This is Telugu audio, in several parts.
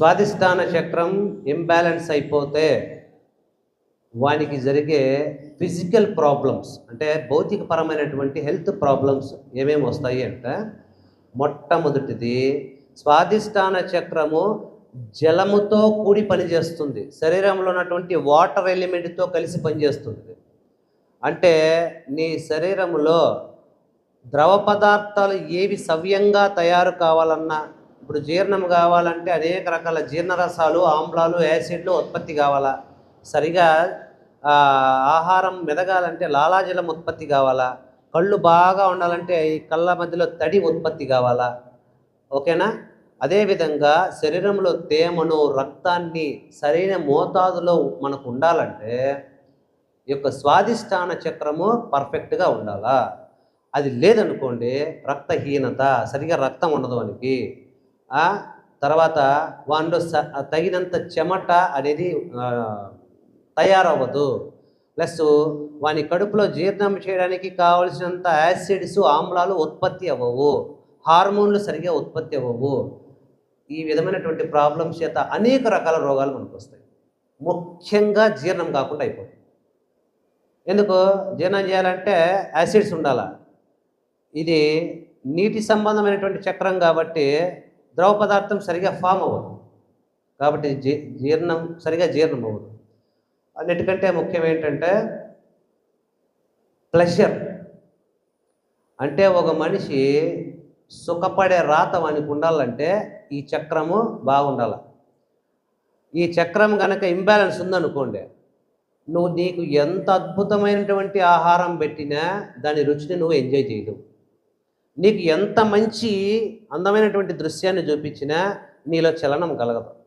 స్వాధిష్టాన చక్రం ఇంబ్యాలెన్స్ అయిపోతే వానికి జరిగే ఫిజికల్ ప్రాబ్లమ్స్ అంటే భౌతికపరమైనటువంటి హెల్త్ ప్రాబ్లమ్స్ ఏమేమి వస్తాయి అంటే? మొట్టమొదటిది స్వాధిష్టాన చక్రము జలముతో కూడి పనిచేస్తుంది. శరీరంలో ఉన్నటువంటి వాటర్ ఎలిమెంట్తో కలిసి పనిచేస్తుంది. అంటే నీ శరీరంలో ద్రవ పదార్థాలు ఏవి సవ్యంగా తయారు కావాలన్నా ఇప్పుడు జీర్ణం కావాలంటే అనేక రకాల జీర్ణరసాలు ఆమ్లాలు యాసిడ్లు ఉత్పత్తి కావాలా? సరిగా ఆహారం మెదగాలంటే లాలాజలం ఉత్పత్తి కావాలా? కళ్ళు బాగా ఉండాలంటే ఈ కళ్ళ మధ్యలో తడి ఉత్పత్తి కావాలా? ఓకేనా? అదేవిధంగా శరీరంలో తేమను రక్తాన్ని సరైన మోతాదులో మనకు ఉండాలంటే ఈ యొక్క స్వాదిష్టాన చక్రము పర్ఫెక్ట్గా ఉండాలా? అది లేదనుకోండి రక్తహీనత సరిగా రక్తం ఉండదు మనకి తర్వాత వానిలో స తగినంత చెమట అనేది తయారవ్వదు. ప్లస్ వాని కడుపులో జీర్ణం చేయడానికి కావలసినంత యాసిడ్స్ ఆమ్లాలు ఉత్పత్తి అవ్వవు. హార్మోన్లు సరిగా ఉత్పత్తి అవ్వవు. ఈ విధమైనటువంటి ప్రాబ్లమ్స్ చేత అనేక రకాల రోగాలు మనకు వస్తాయి ముఖ్యంగా జీర్ణం కాకుండా అయిపోతుంది ఎందుకు? జీర్ణం చేయాలంటే యాసిడ్స్ ఉండాల. ఇది నీటి సంబంధమైనటువంటి చక్రం కాబట్టి ద్రవ పదార్థం సరిగా ఫామ్ అవ్వదు. కాబట్టి జీ జీర్ణం సరిగా జీర్ణం అవ్వదు. అన్నిటికంటే ముఖ్యం ఏంటంటే ప్లెషర్ అంటే ఒక మనిషి సుఖపడే రాత వానికి ఉండాలంటే ఈ చక్రము బాగుండాలి. ఈ చక్రం కనుక ఇంబ్యాలెన్స్ ఉందనుకోండి నువ్వు నీకు ఎంత అద్భుతమైనటువంటి ఆహారం పెట్టినా దాని రుచిని నువ్వు ఎంజాయ్ చేయలేవు. నీకు ఎంత మంచి అందమైనటువంటి దృశ్యాన్ని చూపించినా నీలో చలనం కలగదు.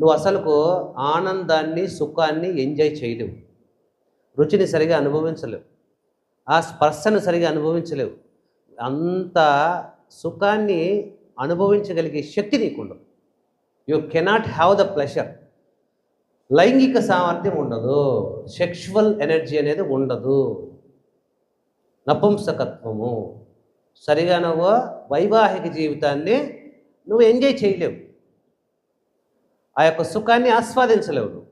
నువ్వు అసలుకు ఆనందాన్ని సుఖాన్ని ఎంజాయ్ చేయలేవు. రుచిని సరిగా అనుభవించలేవు. ఆ స్పర్శను సరిగా అనుభవించలేవు. అంత సుఖాన్ని అనుభవించగలిగే శక్తి నీకుండదు. You cannot have the pleasure లైంగిక సామర్థ్యం ఉండదు. సెక్షువల్ ఎనర్జీ అనేది ఉండదు. నపుంసకత్వము. సరిగా నువ్వు వైవాహిక జీవితాన్ని నువ్వు ఎంజాయ్ చేయలేవు. ఆ యొక్క సుఖాన్ని ఆస్వాదించలేవు. నువ్వు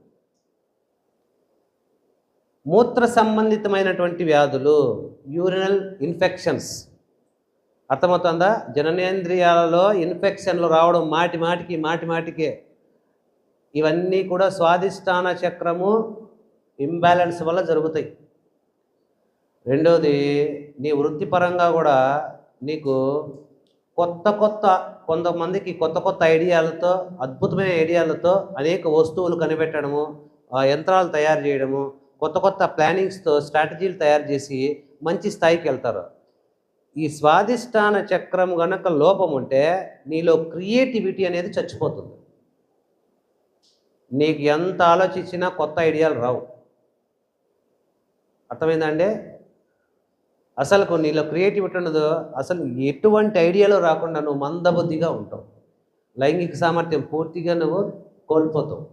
మూత్ర సంబంధితమైనటువంటి వ్యాధులు యూరినల్ ఇన్ఫెక్షన్స్. అర్థమవుతుందా? జననేంద్రియాలలో ఇన్ఫెక్షన్లు రావడం మాటి మాటికి మాటి మాటికే. ఇవన్నీ కూడా స్వాధిష్టాన చక్రము ఇంబ్యాలెన్స్ వల్ల జరుగుతాయి. రెండోది నీ వృత్తిపరంగా కూడా నీకు కొత్త కొత్త కొంతమందికి కొత్త కొత్త ఐడియాలతో అద్భుతమైన ఐడియాలతో అనేక వస్తువులు కనిపెట్టడము ఆ యంత్రాలు తయారు చేయడము కొత్త కొత్త ప్లానింగ్స్తో స్ట్రాటజీలు తయారు చేసి మంచి స్థాయికి వెళ్తారు. ఈ స్వాధిష్టాన చక్రం గనక లోపం ఉంటే నీలో క్రియేటివిటీ అనేది చచ్చిపోతుంది. నీకు ఎంత ఆలోచించినా కొత్త ఐడియాలు రావు. అర్థమైందండి అసలు నీలో క్రియేటివిటీ ఉండదు అసలు ఎటువంటి ఐడియాలో రాకుండా నువ్వు మందబుద్ధిగా ఉంటావు. లైంగిక సామర్థ్యం పూర్తిగా నువ్వు కోల్పోతావు.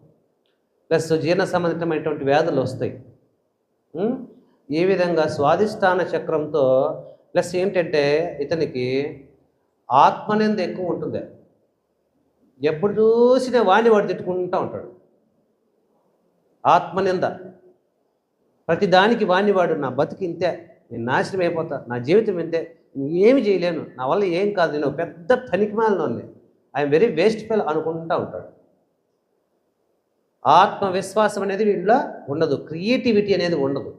ప్లస్ జీర్ణ సంబంధితమైనటువంటి వ్యాధులు వస్తాయి. ఏ విధంగా స్వాధిష్టాన చక్రంతో ప్లస్ ఏంటంటే ఇతనికి ఆత్మనింద ఎక్కువ ఉంటుంది. ఎప్పుడు చూసినా వాణి వాడు తిట్టుకుంటూ ఉంటాడు. ఆత్మనింద. ప్రతి దానికి వాణివాడు నా బతుకు ఇంతే. నేను నాశనం అయిపోతా నా జీవితం ఇంతే ఏమి చేయలేను నా వల్ల ఏం కాదు నేను ఒక పెద్ద పనికిమాలినోని ఐఎమ్ వెరీ వేస్ట్ ఫెల్ అనుకుంటూ ఉంటాడు. ఆత్మవిశ్వాసం అనేది వీళ్ళలో ఉండదు క్రియేటివిటీ అనేది ఉండదు.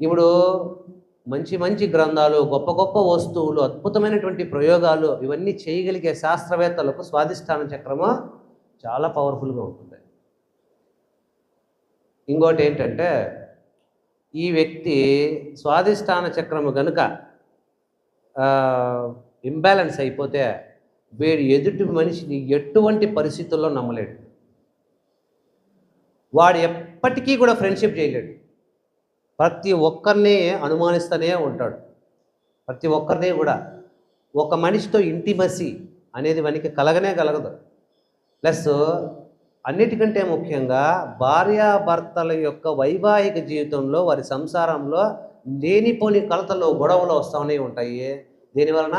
ఇప్పుడు మంచి మంచి గ్రంథాలు గొప్ప గొప్ప వస్తువులు అద్భుతమైనటువంటి ప్రయోగాలు ఇవన్నీ చేయగలిగే శాస్త్రవేత్తలకు స్వాధిష్టాన చక్రము చాలా పవర్ఫుల్గా ఉంటుంది ఇంకోటి ఏంటంటే ఈ వ్యక్తి స్వాధిష్టాన చక్రము కనుక ఇంబ్యాలెన్స్ అయిపోతే వీడు ఎదుటి మనిషిని ఎటువంటి పరిస్థితుల్లో నమ్మలేడు. వాడు ఎప్పటికీ కూడా ఫ్రెండ్షిప్ చేయలేడు. ప్రతి ఒక్కరిని అనుమానిస్తూనే ఉంటాడు. ప్రతి ఒక్కరిని కూడా ఒక మనిషితో ఇంటిమసి అనేది మనకి కలగనే కలగదు. ప్లస్ అన్నిటికంటే ముఖ్యంగా భార్యాభర్తల యొక్క వైవాహిక జీవితంలో వారి సంసారంలో లేనిపోని కలతలు గొడవలు వస్తూనే ఉంటాయి. దీనివలన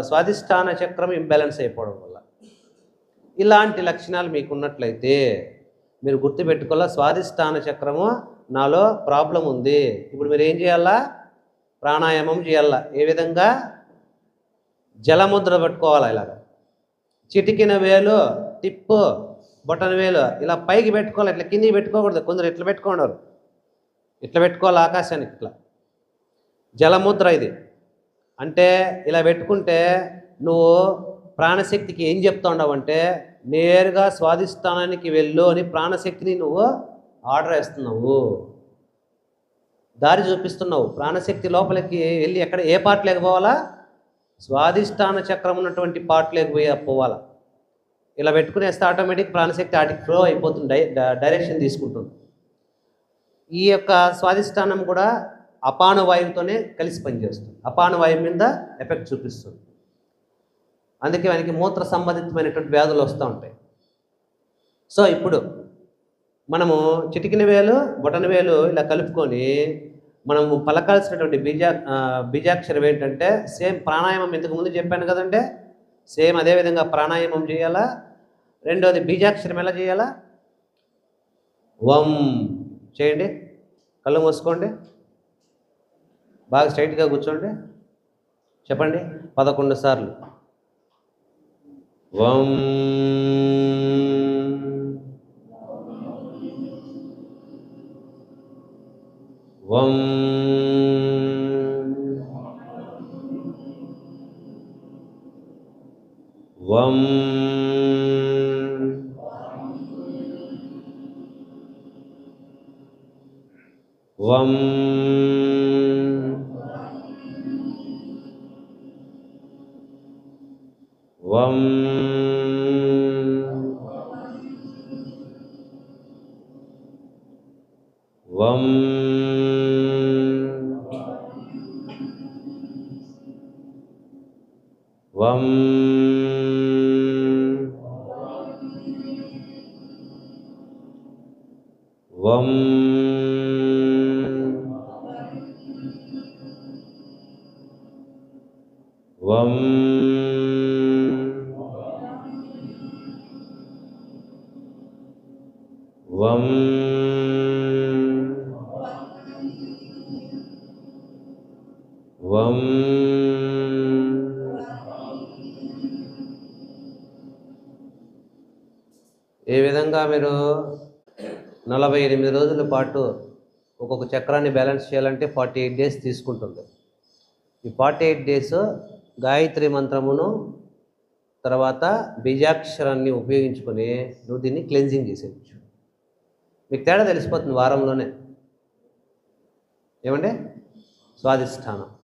స్వాధిష్టాన చక్రం ఇంబ్యాలెన్స్ అయిపోవడం వల్ల. ఇలాంటి లక్షణాలు మీకు ఉన్నట్లయితే మీరు గుర్తుపెట్టుకోవాలా స్వాధిష్టాన చక్రము నాలో ప్రాబ్లం ఉంది. ఇప్పుడు మీరు ఏం చేయాలా? ప్రాణాయామం చేయాలా? ఏ విధంగా? జలముద్ర పెట్టుకోవాలా ఇలాగ? చిటికిన వేలు టిప్పు బొటన వేలు ఇలా పైకి పెట్టుకోవాలి ఇట్లా కిందికి పెట్టుకోకూడదు. కొందరు ఇట్లా పెట్టుకోండారు ఇట్లా పెట్టుకోవాలి ఆకాశానికి ఇట్లా. జలముద్ర ఇది. అంటే ఇలా పెట్టుకుంటే నువ్వు ప్రాణశక్తికి ఏం చెప్తా ఉన్నావంటే నేరుగా స్వాధిష్టానానికి వెళ్ళు అని ప్రాణశక్తిని నువ్వు ఆర్డర్ వేస్తున్నావు. దారి చూపిస్తున్నావు. ప్రాణశక్తి లోపలికి వెళ్ళి ఎక్కడ ఏ పార్ట్ లేకపోవాలా స్వాదిష్టాన చక్రం ఉన్నటువంటి పార్ట్ లేకపోయే పోవాలా. ఇలా పెట్టుకునేస్తే ఆటోమేటిక్ ప్రాణశక్తి ఆటికి ఫ్లో అయిపోతుంది డై డైరెక్షన్ తీసుకుంటుంది. ఈ యొక్క స్వాధిష్టానం కూడా అపాన వాయువుతోనే కలిసి పనిచేస్తుంది. అపాన వాయువు మీద ఎఫెక్ట్ చూపిస్తుంది. అందుకే మనకి మూత్ర సంబంధితమైనటువంటి వ్యాధులు వస్తూ ఉంటాయి. సో ఇప్పుడు మనము చిటికిన వేలు బొటన వేలు ఇలా కలుపుకొని మనము పలకాల్సినటువంటి బీజా బీజాక్షరం ఏంటంటే సేమ్ ప్రాణాయామం ఇంతకు ముందు చెప్పాను కదంటే సేమ్ అదేవిధంగా ప్రాణాయామం చేయాలా? రెండోది బీజాక్షరం ఎలా చేయాలా? వం చేయండి. కళ్ళు మూసుకోండి. బాగా స్ట్రైట్గా కూర్చోండి. చెప్పండి. పదకొండు సార్లు. వం వం వం গম গম গম গম Om వం. వం. ఏ విధంగా మీరు నలభై ఎనిమిది రోజుల పాటు ఒక్కొక్క చక్రాన్ని బ్యాలెన్స్ చేయాలంటే ఫార్టీ ఎయిట్ డేస్ తీసుకుంటుంది. ఈ ఫార్టీ ఎయిట్ డేస్ గాయత్రి మంత్రమును తర్వాత బీజాక్షరాన్ని ఉపయోగించుకొని నువ్వు దీన్ని క్లెన్జింగ్ చేసేయచ్చు. మీకు తేడా తెలిసిపోతుంది వారంలోనే. ఏమంటే స్వాధిష్టానం.